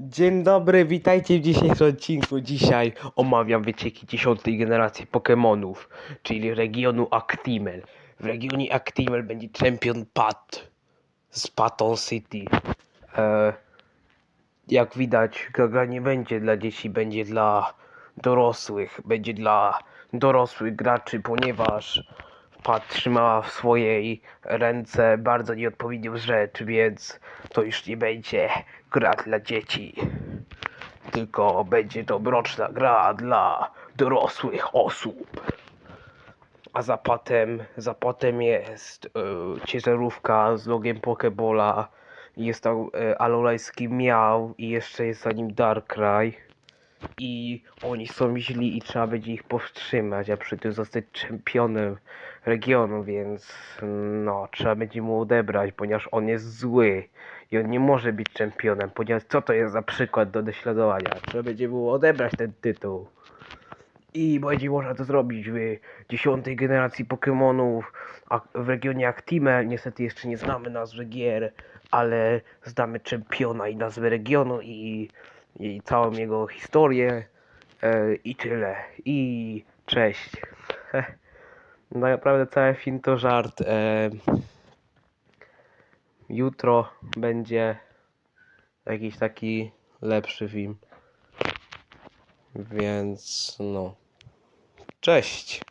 Dzień dobry, witajcie w dzisiejszym odcinku. Dzisiaj omawiam wycieki 10 generacji Pokémonów, czyli regionu Actimel. W regionie Actimel będzie czempion Pat z Patton City. E, jak widać, gra nie będzie dla dzieci, będzie dla dorosłych. Będzie dla dorosłych graczy, ponieważ Pat trzyma w swojej ręce bardzo nieodpowiednią rzecz, więc to już nie będzie gra dla dzieci. Tylko będzie to mroczna gra dla dorosłych osób. A zapatem, zapatem jest e, ciężarówka z logiem Pokebola. Jest tam e, alolajski miał i jeszcze jest za nim Darkrai. I oni są źli i trzeba będzie ich powstrzymać, a przy tym zostać czempionem regionu, więc no, trzeba będzie mu odebrać, ponieważ on jest zły i on nie może być czempionem, ponieważ co to jest za przykład do naśladowania? Trzeba będzie mu odebrać ten tytuł. I będzie można to zrobić w dziesiątej generacji Pokémonów w regionie Actime. Niestety jeszcze nie znamy nazwy gier, ale znamy czempiona i nazwę regionu i, i całą jego historię e, i tyle. I cześć. Naprawdę cały film to żart. E, jutro będzie jakiś taki lepszy film. Więc no. Cześć.